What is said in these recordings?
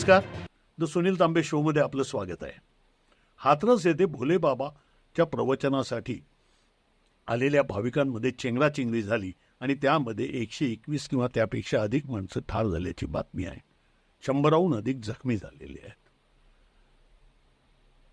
नमस्कार. द सुनील तांबे शोमध्ये आपलं स्वागत आहे. हातरस येथे भोले बाबाच्या प्रवचनासाठी आलेल्या भाविकांमध्ये चेंगराचेंगरी झाली आणि त्यामध्ये एकशे एकवीस किंवा त्यापेक्षा अधिक माणसं ठार झाल्याची बातमी आहे. शंभराहून अधिक जखमी झालेले आहेत.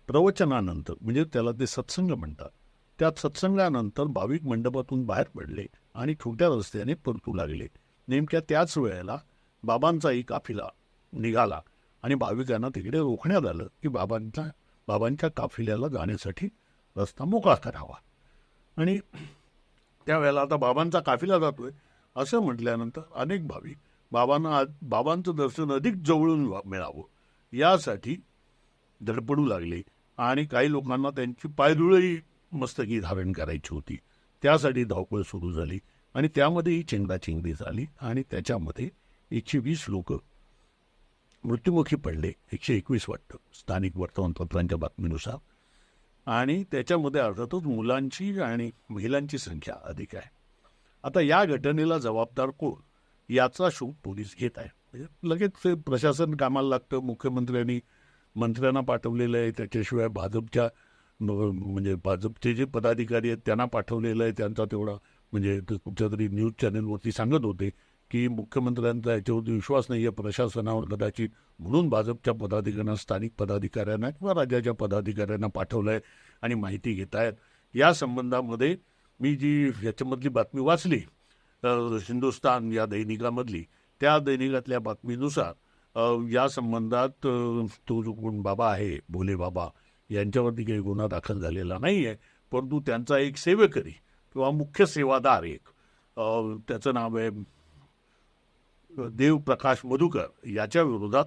प्रवचनानंतर म्हणजे त्याला ते सत्संग म्हणतात. त्या सत्संगानंतर भाविक मंडपातून बाहेर पडले आणि छोट्या रस्त्याने परतू लागले. नेमक्या त्याच वेळेला बाबांचाही काफिला निघाला. आणि भाविकांना तिकडे रोखण्यात आलं की बाबांच्या बाबांच्या काफिल्याला जाण्यासाठी रस्ता मोकळा करावा आणि त्यावेळेला आता बाबांचा काफिला जातोय असं म्हटल्यानंतर अनेक भाविक बाबांना आज- बाबांचं दर्शन अधिक जवळून मिळावं. यासाठी धडपडू लागले आणि काही लोकांना त्यांची पायदुळही मस्तकी धारण करायची होती. त्यासाठी धावपळ सुरू झाली आणि त्यामध्येही चेंगराचेंगरी झाली आणि त्याच्यामध्ये एकशे वीस लोकं मृत्युमुखी पडले एकशे एकवीस वाटतं स्थानिक वर्तमानपत्रांच्या बातमीनुसार. आणि त्याच्यामध्ये अर्थातच मुलांची आणि महिलांची संख्या अधिक आहे. आता या घटनेला जबाबदार कोण याचा शोध पोलीस घेत आहे म्हणजे लगेच ते प्रशासन कामाला लागतं मुख्यमंत्र्यांनी मंत्र्यांना पाठवलेलं आहे त्याच्याशिवाय भाजपच्या म्हणजे भाजपचे जे पदाधिकारी आहेत त्यांना पाठवलेलं आहे त्यांचा तेवढा म्हणजे कुठच्या तरी न्यूज चॅनलवरती सांगत होते. की मुख्यमंत्र्यांचा याच्यावरती विश्वास नाही आहे प्रशासनावर कदाचित. म्हणून भाजपच्या पदाधिकाऱ्यांना स्थानिक पदाधिकाऱ्यांना किंवा राज्याच्या पदाधिकाऱ्यांना पाठवलं आहे आणि माहिती घेत आहेत या संबंधामध्ये मी जी याच्यामधली बातमी वाचली हिंदुस्तान या दैनिकामधली त्या दैनिकातल्या बातमीनुसार या संबंधात तो जो कोण बाबा आहे भोले बाबा यांच्यावरती काही गुन्हा दाखल झालेला नाही आहे परंतु त्यांचा एक सेवेकरी किंवा मुख्य सेवादार एक त्याचं नाव आहे देवप्रकाश मधुकर याच्या विरोधात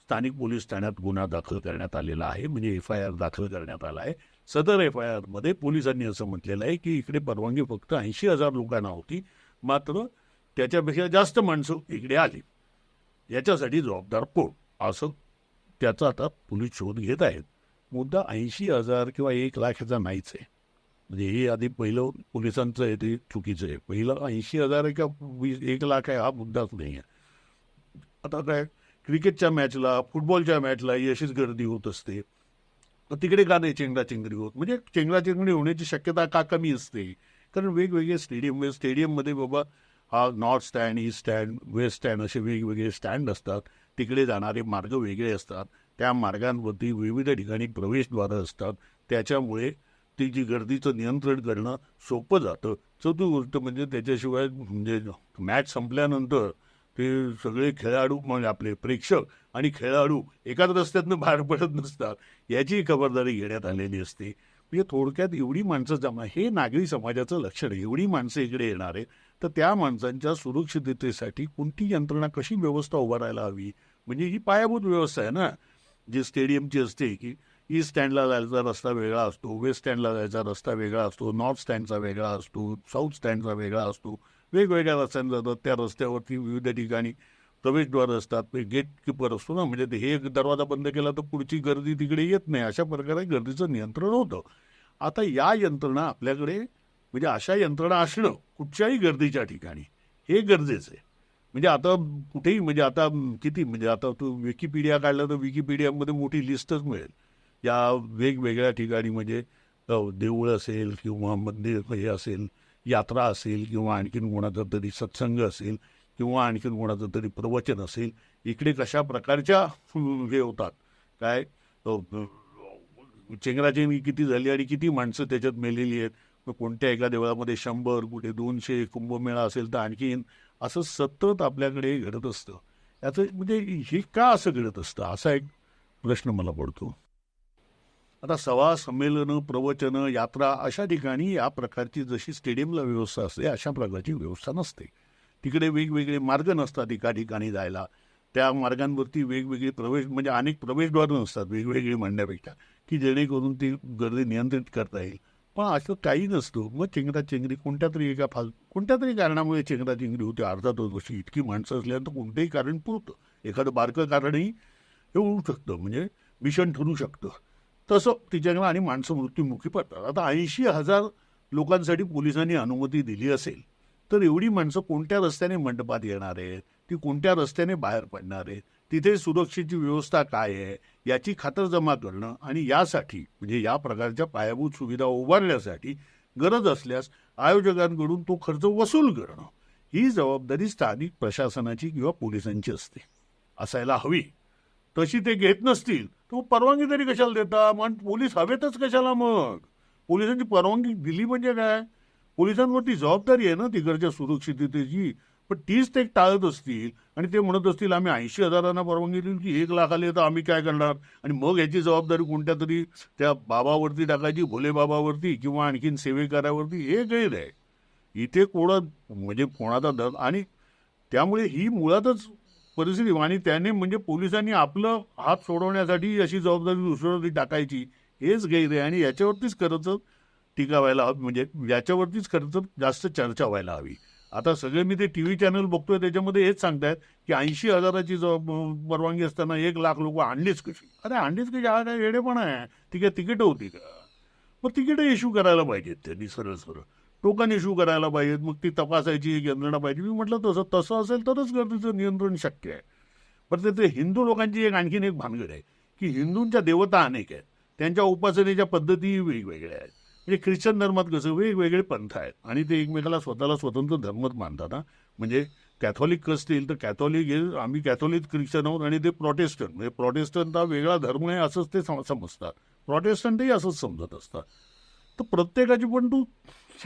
स्थानिक पोलीस ठाण्यात गुन्हा दाखल करण्यात आलेला आहे म्हणजे एफ आय आर दाखल करण्यात आला आहे. सदर एफ आय आरमध्ये पोलिसांनी असं म्हटलेलं आहे की इकडे परवानगी फक्त ऐंशी हजार लोकांना होती मात्र त्याच्यापेक्षा जास्त माणसं इकडे आली. याच्यासाठी जबाबदार कोण? असं त्याचा आता पोलीस शोध घेत आहेत. मुद्दा ऐंशी हजार किंवा एक लाखाचा नाहीच आहे. म्हणजे हे आधी पहिलं पोलिसांचं आहे ते चुकीचं आहे. पहिलं ऐंशी हजार आहे का वीस एक लाख आहे हा मुद्दाच नाही आहे. आता काय क्रिकेटच्या मॅचला फुटबॉलच्या मॅचला ही अशीच गर्दी होत असते. तिकडे का नाही चेंगराचेंगरी होत? म्हणजे चेंगराचेंगरी होण्याची शक्यता का कमी असते? कारण वेगवेगळे स्टेडियम स्टेडियममध्ये बाबा हा north stand east stand west stand असे वेगवेगळे स्टँड असतात. तिकडे जाणारे मार्ग वेगळे असतात. त्या मार्गांवरती विविध ठिकाणी प्रवेशद्वारं असतात. त्याच्यामुळे ती जी गर्दीचं नियंत्रण करणं सोपं जातं. चौथी गोष्ट म्हणजे त्याच्याशिवाय म्हणजे मॅच संपल्यानंतर ते सगळे खेळाडू म्हणजे आपले प्रेक्षक आणि खेळाडू एकाच रस्त्यातनं बाहेर पडत नसतात. याची खबरदारी घेण्यात आलेली असते. म्हणजे थोडक्यात एवढी माणसं जमा हे नागरी समाजाचं लक्षण आहे. एवढी माणसं इकडे येणार आहे तर त्या माणसांच्या सुरक्षिततेसाठी कोणती यंत्रणा कशी व्यवस्था उभारायला हवी? म्हणजे ही पायाभूत व्यवस्था आहे ना जी स्टेडियमची असते की ईस्ट स्टँडला जायचा रस्ता वेगळा असतो वेस्ट स्टँडला जायचा रस्ता वेगळा असतो नॉर्थ स्टँडचा वेगळा असतो साऊथ स्टँडचा वेगळा असतो. वेगवेगळ्या रस्त्याने जातात. त्या रस्त्यावरती विविध ठिकाणी प्रवेशद्वार असतात. गेट किपर असतो ना म्हणजे हे एक दरवाजा बंद केला तर पुढची गर्दी तिकडे येत नाही. अशा प्रकारे गर्दीचं नियंत्रण होतं. आता या यंत्रणा आपल्याकडे म्हणजे अशा यंत्रणा असणं कुठच्याही गर्दीच्या ठिकाणी हे गरजेचं आहे. म्हणजे आता कुठेही म्हणजे आता किती म्हणजे आता तू विकिपीडिया काढलं तर विकिपीडियामध्ये मोठी लिस्टच मिळेल. या वेगवेगळ्या ठिकाणी म्हणजे देऊळ असेल किंवा मंदिर हे असेल यात्रा असेल किंवा आणखीन कोणाचा तरी सत्संग असेल किंवा आणखीन कोणाचं तरी प्रवचन असेल इकडे कशा प्रकारच्या हे होतात? काय? अ, चेंगराचेंगरी किती झाली आणि किती माणसं त्याच्यात मेलेली आहेत? मग कोणत्या एका देवळामध्ये शंभर कुठे दोनशे कुंभमेळा असेल तर आणखीन असं सतत आपल्याकडे घडत असतं. याचं म्हणजे हे का असं घडत असतं? असा एक प्रश्न मला पडतो. आता सभा संमेलनं प्रवचनं यात्रा अशा ठिकाणी या प्रकारची जशी स्टेडियमला व्यवस्था असते अशा प्रकारची व्यवस्था नसते. तिकडे वेगवेगळे मार्ग नसतात एका ठिकाणी जायला. त्या मार्गांवरती वेगवेगळे प्रवेश म्हणजे अनेक प्रवेशद्वार नसतात वेगवेगळी म्हणण्यापेक्षा की जेणेकरून ती गर्दी नियंत्रित करता येईल. पण असं काही नसतो. मग चेंगरा चेंगरी कोणत्या तरी एका फाल कोणत्या तरी कारणामुळे चेंगरा चेंगरी होते? दोष वर्षी इतकी माणसं असल्यानंतर कोणतंही कारण पुरतं. एखादं बारकं कारणही हे होऊ शकतं. म्हणजे भीषण ठरू शकतं. तसं तिच्याकडे आणि माणसं मृत्युमुखी पडतात. आता ऐंशी हजार लोकांसाठी पोलिसांनी अनुमती दिली असेल तर एवढी माणसं कोणत्या रस्त्याने मंडपात येणार आहेत? ती कोणत्या रस्त्याने बाहेर पडणार आहेत? तिथे सुरक्षेची व्यवस्था काय आहे? याची खातरजमा करणं आणि यासाठी म्हणजे या प्रकारच्या पायाभूत सुविधा उभारण्यासाठी गरज असल्यास आयोजकांकडून तो खर्च वसूल करणं ही जबाबदारी स्थानिक प्रशासनाची किंवा पोलिसांची असते. असायला हवी. तशी ते घेत नसतील. तर परवानगी तरी कशाला देता? मग पोलीस हवेतच कशाला मग? पोलिसांची परवानगी दिली म्हणजे काय? पोलिसांवरती जबाबदारी आहे ना तिकडच्या सुरक्षिततेची. पण तीच ते टाळत असतील आणि ते म्हणत असतील आम्ही ऐंशी हजारांना परवानगी दिली की एक लाख आले तर आम्ही काय करणार? आणि मग याची जबाबदारी कोणत्या तरी त्या बाबावरती टाकायची भोले बाबावरती किंवा आणखीन सेवेकारावरती हे गैर आहे. इथे कोणा म्हणजे कोणाचा दर आणि त्यामुळे ही मुळातच परिस्थिती. आणि त्याने म्हणजे पोलिसांनी आपलं हात सोडवण्यासाठी अशी जबाबदारी दुसऱ्यावरती टाकायची हेच गैर आहे. आणि याच्यावरतीच खरंच टीका व्हायला हवी. म्हणजे याच्यावरतीच खरंच जास्त चर्चा व्हायला हवी. आता सगळे मी ते टी व्ही चॅनल बघतोय त्याच्यामध्ये हेच सांगतायत की ऐंशी हजाराची परवानगी असताना एक लाख लोक आणलीच कशी? अरे आणलीच कशी? हा काय येडेपणा आहे. ती काय तिकीट होती का? मग तिकीट इश्यू करायला पाहिजेत त्यांनी सरळ सरळ. टोकन इश्यू करायला पाहिजेत. मग ती तपासायची यंत्रणा पाहिजे. मी म्हटलं तसं तसं असेल तरच गर्दीचं नियंत्रण शक्य आहे. पण ते- ते हिंदू लोकांची एक आणखीन एक भानगड आहे की हिंदूंच्या देवता अनेक आहेत. त्यांच्या उपासनेच्या पद्धती वेगवेगळ्या आहेत. म्हणजे ख्रिश्चन धर्मात कसं वेगवेगळे पंथ आहेत. आणि ते एकमेकाला स्वतःला स्वतंत्र धर्मच मानतात ना म्हणजे कॅथॉलिक असतील तर कॅथॉलिक हे आम्ही कॅथॉलिक ख्रिश्चन आहोत आणि ते प्रोटेस्टंट. म्हणजे प्रोटेस्टंट हा वेगळा धर्म आहे असंच ते समजतात. प्रोटेस्टंटही असंच समजत असतात. तर प्रत्येकाची पण तू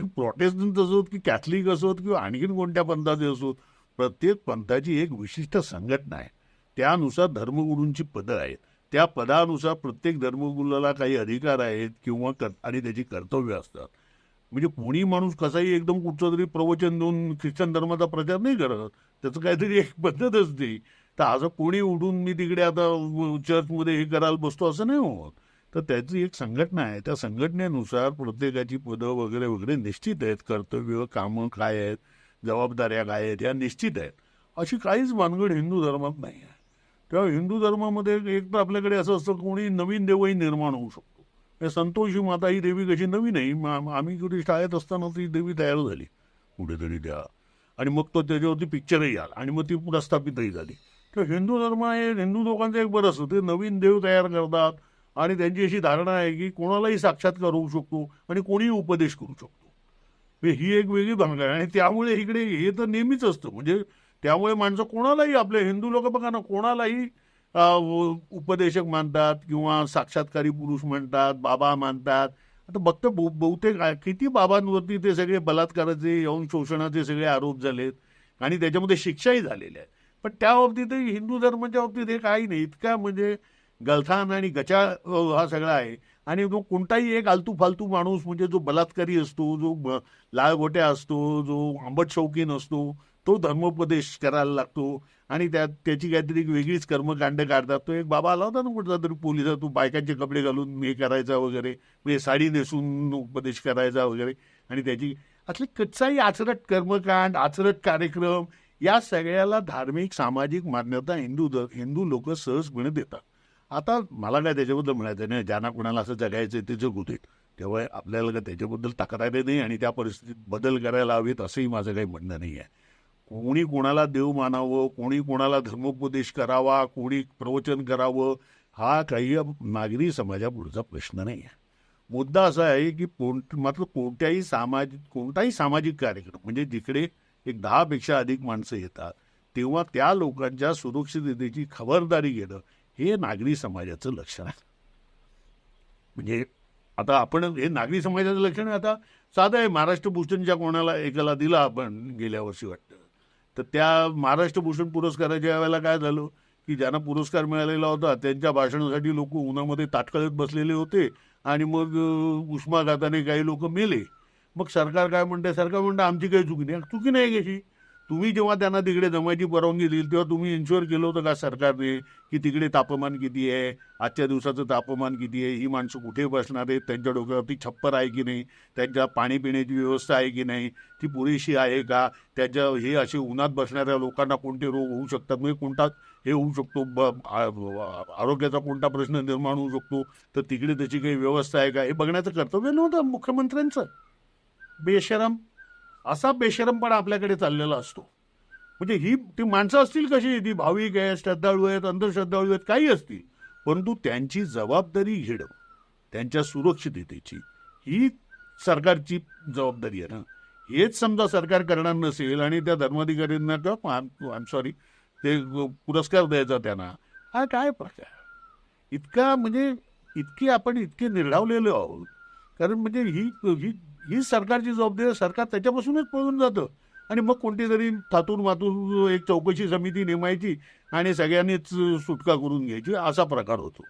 प्रोटेस्टंट असोत की कॅथलिक असोत किंवा आणखीन कोणत्या पंथाचे असोत प्रत्येक पंथाची एक विशिष्ट संघटना आहे. त्यानुसार धर्मगुरूंची पदं आहेत. त्या पदानुसार प्रत्येक धर्मगुरूला काही अधिकार आहेत किंवा कर आणि त्याची कर्तव्य असतात. म्हणजे कोणी माणूस कसाही एकदम कुठचं तरी प्रवचन देऊन ख्रिश्चन धर्माचा प्रचार नाही करत त्याचं काहीतरी एक पद्धत असते. तर असं कोणी उठून मी तिकडे आता चर्चमध्ये हे करायला बसतो असं नाही होत. तर त्याची एक संघटना आहे. त्या संघटनेनुसार प्रत्येकाची पदं वगैरे वगैरे निश्चित आहेत. कर्तव्य कामं काय आहेत? जबाबदाऱ्या काय आहेत? ह्या निश्चित आहेत. अशी काहीच भानगड हिंदू धर्मात नाही आहे. तेव्हा हिंदू धर्मामध्ये एक तर आपल्याकडे असं असतं कोणी नवीन देवही निर्माण होऊ शकतो. हे संतोषी माता ही देवी कशी नवीन आहे? मा- आम्ही कुठे शाळेत असताना ती देवी तयार झाली. कुठेतरी त्या. आणि मग तो त्याच्यावरती पिक्चरही आला. आणि मग ती पुनर्स्थापितही झाली. तर हिंदू धर्म आहे. हिंदू लोकांचं एक बरं असतं. ते नवीन देव तयार करतात. आणि त्यांची अशी धारणा आहे की कोणालाही साक्षात्कार होऊ शकतो आणि कोणीही उपदेश करू शकतो. ही एक वेगळी भानगड आहे. आणि त्यामुळे इकडे हे तर नेहमीच असतं. म्हणजे त्यामुळे माणसं कोणालाही आपले हिंदू लोक बघा ना कोणालाही उपदेशक मानतात किंवा साक्षात्कारी पुरुष म्हणतात बाबा मानतात. आता बघतो बहु- बहुतेक किती बाबांवरती ते सगळे बलात्काराचे यौन शोषणाचे सगळे आरोप झालेत. आणि त्याच्यामध्ये शिक्षाही झालेल्या आहेत. पण त्या बाबतीतही हिंदू धर्माच्या बाबतीत हे काही नाही. इतका म्हणजे गलथान आणि गचा हो, हा सगळा आहे. आणि तो कोणताही एक आलतू फालतू माणूस म्हणजे जो बलात्कारी असतो जो ब- लाळगोट्या असतो जो आंबट शौकीन असतो तो धर्मोपदेश करायला लागतो. आणि त्यात त्याची काहीतरी एक वेगळीच कर्मकांड काढतात. तो एक बाबा आला होता ना कुठला तरी पोलिसा तू बायकांचे कपडे घालून हे करायचा वगैरे म्हणजे साडी नेसून उपदेश करायचा वगैरे. आणि त्याची असले कच्चाही आचरट कर्मकांड आचरट कार्यक्रम या सगळ्याला धार्मिक सामाजिक मान्यता हिंदू हिंदू लोक सहजपणे देतात. आता मला काय त्याच्याबद्दल म्हणायचं नाही. ज्यांना कोणाला असं जगायचं ते जगू देत. तेव्हा आपल्याला काय त्याच्याबद्दल तक्रारी नाही आणि त्या परिस्थितीत बदल करायला हवेत असंही माझं काही म्हणणं नाही आहे. कोणी कोणाला देव मानावं कोणी कोणाला धर्मोपदेश करावा कोणी प्रवचन करावं हा काही नागरी समाजापुढचा प्रश्न नाही आहे. मुद्दा असा आहे की कोण मात्र कोणत्याही सामाजिक कोणताही सामाजिक कार्यक्रम म्हणजे जिकडे एक दहापेक्षा अधिक माणसं येतात तेव्हा त्या लोकांच्या सुरक्षिततेची खबरदारी घेणं हे नागरी समाजाचं लक्षण आहे. म्हणजे आता आपण हे नागरी समाजाचं लक्षण आता साधं आहे महाराष्ट्र भूषणच्या कोणाला एकाला दिला आपण गेल्या वर्षी वाटतं. तर त्या महाराष्ट्र भूषण पुरस्काराच्या वेळेला काय झालं की ज्यांना पुरस्कार मिळालेला होता त्यांच्या भाषणासाठी लोक उन्हामध्ये ताटकळत बसलेले होते आणि मग उष्माघाताने काही लोक मेले. मग सरकार काय म्हणते सरकार म्हणतं आमची काही चुकी नाही. चुकी नाही कशी? तुम्ही जेव्हा त्यांना तिकडे जमायची परवानगी दिली तेव्हा तुम्ही इन्शुअर केलं होतं का सरकारने की तिकडे तापमान किती आहे? आजच्या दिवसाचं तापमान किती आहे? ही माणसं कुठे बसणार आहेत? त्यांच्या डोक्यावरती छप्पर आहे की नाही? त्यांच्या पाणी पिण्याची व्यवस्था आहे की नाही? ती पुरेशी आहे का? त्याच्या हे असे उन्हात बसणाऱ्या लोकांना कोणते रोग होऊ शकतात? म्हणजे कोणता हे होऊ शकतो? ब आरोग्याचा कोणता प्रश्न निर्माण होऊ शकतो? तर तिकडे त्याची काही व्यवस्था आहे का? हे बघण्याचं कर्तव्य नव्हतं मुख्यमंत्र्यांचं. बेशरम. असा बेशरमपणा आपल्याकडे चाललेला असतो. म्हणजे ही ती माणसं असतील कशी? ती भाविक आहे श्रद्धाळू आहेत अंधश्रद्धाळू आहेत काही असतील. परंतु त्यांची जबाबदारी घेणं त्यांच्या सुरक्षिततेची. ही सरकारची जबाबदारी आहे ना. हेच समजा सरकार करणार नसेल आणि त्या धर्माधिकाऱ्यांना किंवा आय एम सॉरी ते पुरस्कार द्यायचा त्यांना हा काय प्रकार? इतका म्हणजे इतकी आपण इतके निर्ढावलेलो आहोत. कारण म्हणजे ही ही ही सरकारची जबाबदारी सरकार त्याच्यापासूनच पळून जातं. आणि मग कोणती तरी थातून मातून एक चौकशी समिती नेमायची आणि सगळ्यांनीच सुटका करून घ्यायची असा प्रकार होतो.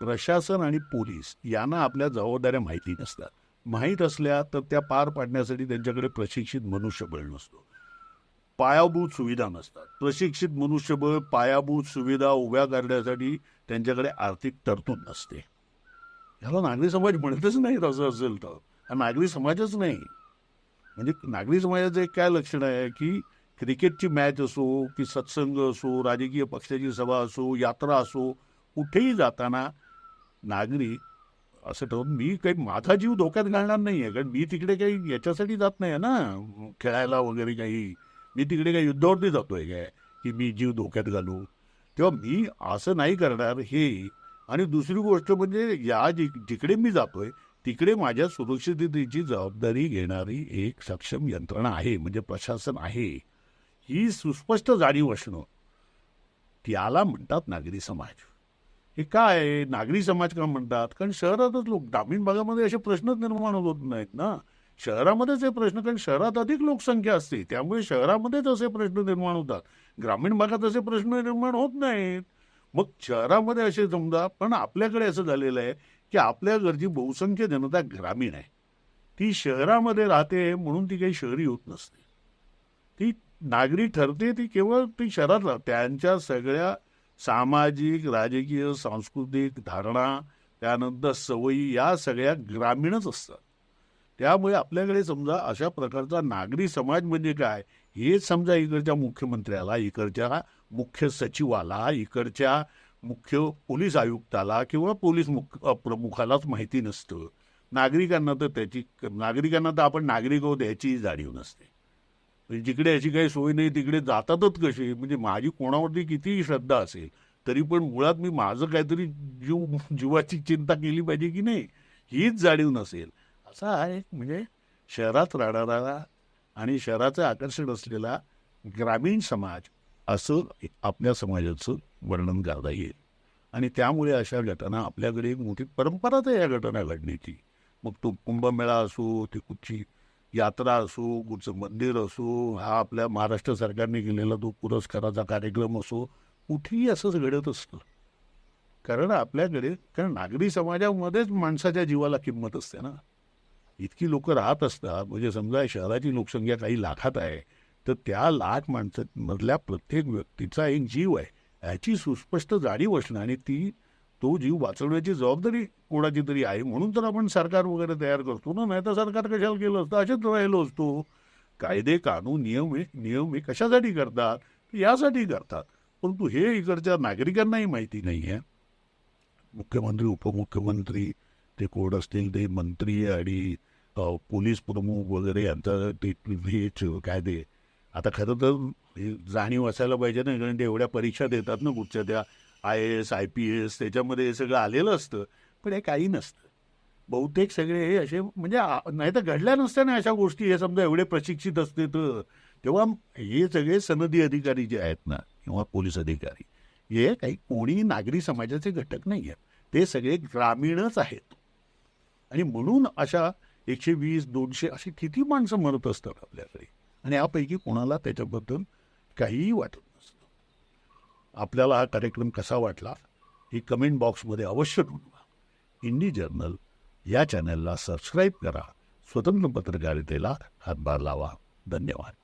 प्रशासन आणि पोलीस यांना आपल्या जबाबदाऱ्या माहिती नसतात. माहीत असल्या तर त्या पार पाडण्यासाठी त्यांच्याकडे प्रशिक्षित मनुष्यबळ नसतो. पायाभूत सुविधा नसतात. प्रशिक्षित मनुष्यबळ पायाभूत सुविधा उभ्या करण्यासाठी त्यांच्याकडे आर्थिक तरतूद नसते. ह्याला नागरी समाज म्हणतच नाही असं असेल तर. हा नागरी समाजच नाही. म्हणजे नागरी समाजाचं एक काय लक्षण आहे की क्रिकेटची मॅच असो की सत्संग असो राजकीय पक्षाची सभा असो यात्रा असो कुठेही जाताना नागरिक असं ठरवून मी काही माझा जीव धोक्यात घालणार नाही आहे कारण मी तिकडे काही याच्यासाठी जात नाही आहे ना. खेळायला वगैरे काही. मी तिकडे काही युद्धावरती जातोय काय? की मी जीव धोक्यात घालू. तेव्हा मी असं नाही करणार हे आणि दुसरी गोष्ट म्हणजे या जि जिकडे मी जातोय तिकडे माझ्या सुरक्षिततेची जबाबदारी घेणारी एक सक्षम यंत्रणा आहे म्हणजे प्रशासन आहे. ही सुस्पष्ट जाणीव असणं त्याला म्हणतात नागरी समाज. हे काय? आहे? नागरी समाज का म्हणतात? कारण शहरातच लोक ग्रामीण भागामध्ये असे प्रश्नच निर्माण होत नाहीत ना. शहरामध्येच हे प्रश्न कारण शहरात अधिक लोकसंख्या असते त्यामुळे शहरामध्येच असे प्रश्न निर्माण होतात. ग्रामीण भागात असे प्रश्न निर्माण होत नाहीत. मग शहरामध्ये असे समजा पण आपल्याकडे असं झालेलं आहे की आपल्या घरची बहुसंख्य जनता ग्रामीण आहे. ती शहरामध्ये राहते म्हणून ती काही शहरी होत नसते. ती नागरी ठरते ती केवळ ती शहरात राहते त्यांच्या सगळ्या सामाजिक राजकीय सांस्कृतिक धारणा त्यानंतर सवयी या सगळ्या ग्रामीणच असतात. त्यामुळे आपल्याकडे समजा अशा प्रकारचा नागरी समाज म्हणजे काय? हे समजा इकडच्या मुख्यमंत्र्याला इकडच्या मुख्य सचिवाला इकडच्या मुख्य पोलीस आयुक्ताला किंवा पोलीस मुख प्रमुखालाच माहिती नसतं. नागरिकांना तर त्याची नागरिकांना तर आपण नागरिक आहोत याचीही जाणीव नसते. म्हणजे जिकडे अशी काही सोय नाही तिकडे जातातच कसे? म्हणजे माझी कोणावरती कितीही श्रद्धा असेल तरी पण मुळात मी माझं काहीतरी जीव जीवाची चिंता केली पाहिजे की नाही हीच जाणीव नसेल. असा आहे म्हणजे शहरात राहणारा आणि शहराचं आकर्षण असलेला ग्रामीण समाज असं आपल्या समाजाचं वर्णन करता येईल. आणि त्यामुळे अशा घटना आपल्याकडे एक मोठी परंपराच आहे या घटना घडण्याची. मग तो कुंभमेळा असो ती कुठची यात्रा असो कुठचं मंदिर असो हा आपल्या महाराष्ट्र सरकारने केलेला तो पुरस्काराचा कार्यक्रम असो कुठेही असंच घडत असतं. कारण आपल्याकडे कारण नागरी समाजामध्येच माणसाच्या जीवाला किंमत असते ना. इतकी लोक राहत असतात म्हणजे समजा शहराची लोकसंख्या काही लाखात आहे तर त्या लाख माणसांमधल्या प्रत्येक व्यक्तीचा एक जीव आहे. याची सुस्पष्ट जाणीव असणं आणि ती तो जीव वाचवण्याची जबाबदारी कोणाची तरी आहे म्हणून तर आपण सरकार वगैरे तयार करतो ना नाही तर सरकार कशाला केलं असतं? असेच राहिलो असतो. कायदे कानून नियम हे नियम हे कशासाठी करतात? यासाठी करतात. परंतु हे इकडच्या नागरिकांनाही माहिती नाही आहे मुख्यमंत्री उपमुख्यमंत्री ते कोण असतील ते मंत्री आणि पोलीस प्रमुख वगैरे यांचा ते हेच काय ते आता खरं तर हे जाणीव असायला पाहिजे ना कारण ते एवढ्या परीक्षा देतात ना कुठच्या त्या I S I P S त्याच्यामध्ये हे सगळं आलेलं असतं पण हे काही नसतं. बहुतेक सगळे हे असे म्हणजे नाही तर घडल्या नसत्या ना अशा गोष्टी हे समजा एवढे प्रशिक्षित असते तर. तेव्हा हे सगळे सनदी अधिकारी जे आहेत ना किंवा पोलीस अधिकारी हे काही कोणी नागरी समाजाचे घटक नाही आहेत ते सगळे ग्रामीणच आहेत. आणि म्हणून अशा एकशे वीस दोनशे अशी किती माणसं मरत असतात आपल्याकडे? आणि यापैकी कोणाला त्याच्याबद्दल काहीही वाटत नसतं. आपल्याला हा कार्यक्रम कसा वाटला हे कमेंट बॉक्समध्ये अवश्य नोंदवा. इंडी जर्नल या चॅनलला सबस्क्राईब करा. स्वतंत्र पत्रकारितेला हातभार लावा. धन्यवाद.